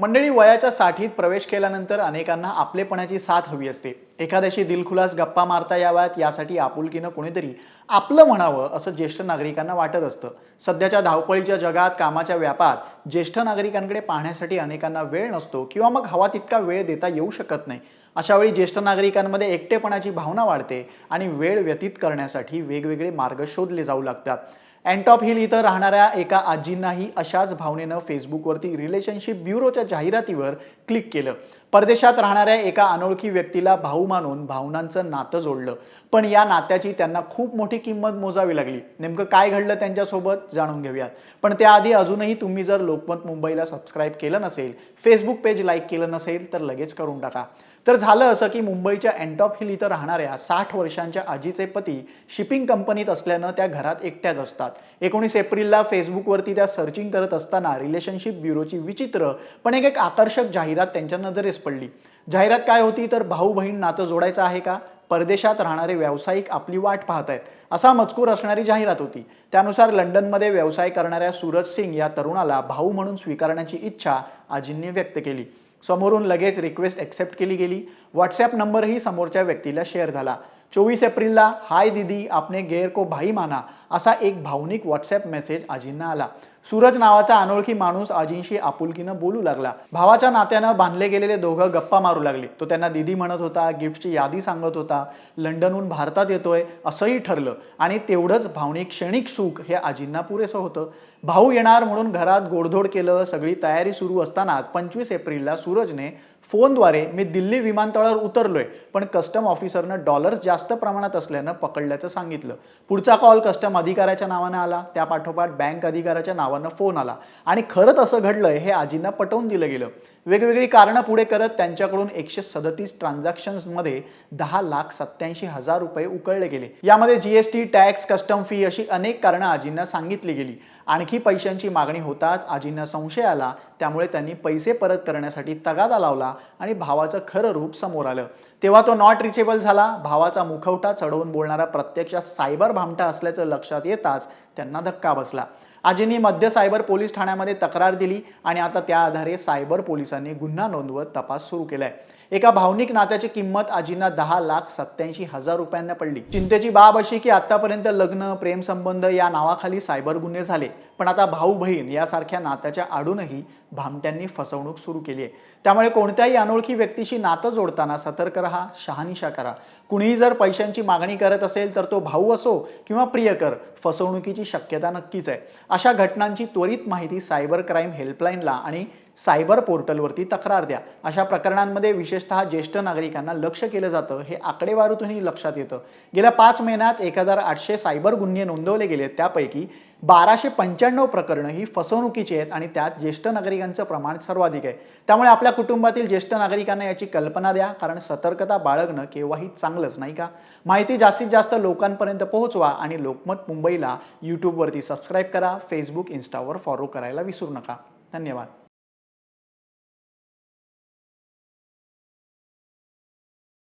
मंडळी वयाच्या साठीत प्रवेश केल्यानंतर अनेकांना आपलेपणाची साथ हवी असते. एखाद्याशी दिलखुलास गप्पा मारता याव्यात यासाठी आपुलकीनं कोणीतरी आपलं म्हणावं असं ज्येष्ठ नागरिकांना वाटत असतं. सध्याच्या धावपळीच्या जगात कामाच्या व्यापात ज्येष्ठ नागरिकांकडे पाहण्यासाठी अनेकांना वेळ नसतो किंवा मग हवा तितका वेळ देता येऊ शकत नाही. अशावेळी ज्येष्ठ नागरिकांमध्ये एकटेपणाची भावना वाढते आणि वेळ व्यतीत करण्यासाठी वेगवेगळे मार्ग शोधले जाऊ लागतात. अँटॉप हिल इथं राहणाऱ्या एका आजींनाही अशाच भावनेनं फेसबुकवरती रिलेशनशिप ब्युरोच्या जाहिरातीवर क्लिक केलं. परदेशात राहणाऱ्या एका अनोळखी व्यक्तीला भाऊ मानून भावनांचं नातं जोडलं. पण या नात्याची त्यांना खूप मोठी किंमत मोजावी लागली. नेमकं काय घडलं त्यांच्यासोबत जाणून घेऊयात. पण त्याआधी अजूनही तुम्ही जर लोकमत मुंबईला सबस्क्राईब केलं नसेल फेसबुक पेज लाईक केलं नसेल तर लगेच करून टाका. तर झालं असं की मुंबईच्या अँटॉप हिल इथं राहणाऱ्या साठ वर्षांच्या आजीचे पती शिपिंग कंपनीत असल्यानं त्या घरात एकट्याच असतात. एकोणीस एप्रिलला फेसबुकवरती त्या सर्चिंग करत असताना रिलेशनशिप ब्युरोची विचित्र पण एक एक आकर्षक जाहिरात त्यांच्या नजरेस पडली. जाहिरात काय होती तर भाऊ बहीण नातं जोडायचं आहे का? परदेशात राहणारे व्यावसायिक आपली वाट पाहत आहेत असा मजकूर असणारी जाहिरात होती. त्यानुसार लंडनमध्ये व्यवसाय करणाऱ्या सूरज सिंग या तरुणाला भाऊ म्हणून स्वीकारण्याची इच्छा आजींनी व्यक्त केली. समोरून लगेच रिक्वेस्ट ॲक्सेप्ट केली गेली. व्हॉट्सॲप नंबरही समोरच्या व्यक्तीला शेअर झाला. चोवीस एप्रिलला हाय दीदी आपने गेर को भाई माना. असा एक भावनिक व्हॉट्सॲप मेसेज आजींना आला. सूरज नावाचा अनोळखी माणूस आजींशी आपुलकीनं बोलू लागला. भावाच्या नात्यानं बांधले गेलेले दोघं गप्पा मारू लागले. तो त्यांना दीदी म्हणत होता गिफ्टची यादी सांगत होता लंडनहून भारतात येतोय असंही ठरलं. आणि तेवढंच भावनिक क्षणिक सुख हे आजींना पुरेसं होतं. भाऊ येणार म्हणून घरात गोडधोड केलं सगळी तयारी सुरू असतानाच पंचवीस एप्रिलला सूरजने फोनद्वारे मी दिल्ली विमानतळावर उतरलोय पण कस्टम ऑफिसरनं डॉलर्स जास्त प्रमाणात असल्यानं पकडल्याचं सांगितलं. पुढचा कॉल कस्टम अधिकाऱ्याच्या नावानं आला त्या पाठोपाठ बँक अधिकाऱ्याच्या नावानं फोन आला. आणि खरंच असं घडलंय हे आजींना पटवून दिलं गेलं. वेगवेगळी कारणं पुढे करत त्यांच्याकडून एकशे सदतीस ट्रान्झॅक्शन्समध्ये दहा लाख सत्याऐंशी हजार रुपये उकळले गेले. यामध्ये जीएसटी टॅक्स कस्टम फी अशी अनेक कारणं आजींना सांगितली गेली. आणखी पैशांची मागणी होताच आजींना संशय आला. त्यामुळे त्यांनी पैसे परत करण्यासाठी तगादा लावला आणि भावाचं खरं रूप समोर आलं. तेव्हा तो नॉट रिचेबल झाला. भावाचा मुखवटा चढवून बोलणारा प्रत्यक्षात सायबर भामटा असल्याचं लक्षात येताच त्यांना धक्का बसला. आजींनी मध्य सायबर पोलीस ठाण्यामध्ये तक्रार दिली आणि आता त्या आधारे सायबर पोलिसांनी गुन्हा नोंदवत तपास सुरू केलाय. एका भावनिक नात्याची किंमत आजींना दहा लाख सत्याऐंशी हजार रुपयांना पडली. चिंतेची बाब अशी की आतापर्यंत लग्न प्रेमसंबंध या नावाखाली सायबर गुन्हे झाले. पण आता भाऊ बहीण यासारख्या नात्याच्या आडूनही भामट्यांनी फसवणूक सुरू केली आहे. त्यामुळे कोणत्याही अनोळखी व्यक्तीशी नातं जोडताना सतर्क राहा शहानिशा करा. कुणीही जर पैशांची मागणी करत असेल तर तो भाऊ असो किंवा प्रियकर फसवणुकीची शक्यता नक्कीच आहे. अशा घटनांची त्वरित माहिती सायबर क्राईम हेल्पलाईनला आणि सायबर पोर्टलवरती तक्रार द्या. अशा प्रकरणांमध्ये विशेषतः ज्येष्ठ नागरिकांना लक्ष केलं जातं हे आकडेवारीतूनही लक्षात येतं. गेल्या पाच महिन्यात एक हजार आठशे सायबर गुन्हे नोंदवले गेले त्यापैकी बाराशे पंच्याण्णव प्रकरणं ही फसवणुकीची आहेत आणि त्यात ज्येष्ठ नागरिकांचं प्रमाण सर्वाधिक आहे. त्यामुळे आपल्या कुटुंबातील ज्येष्ठ नागरिकांना याची कल्पना द्या कारण सतर्कता बाळगणं केव्हाही चांगलंच नाही का? माहिती जास्तीत जास्त लोकांपर्यंत पोहोचवा आणि लोकमत मुंबईला यूट्यूबवरती सबस्क्राईब करा फेसबुक इन्स्टावर फॉलो करायला विसरू नका. धन्यवाद.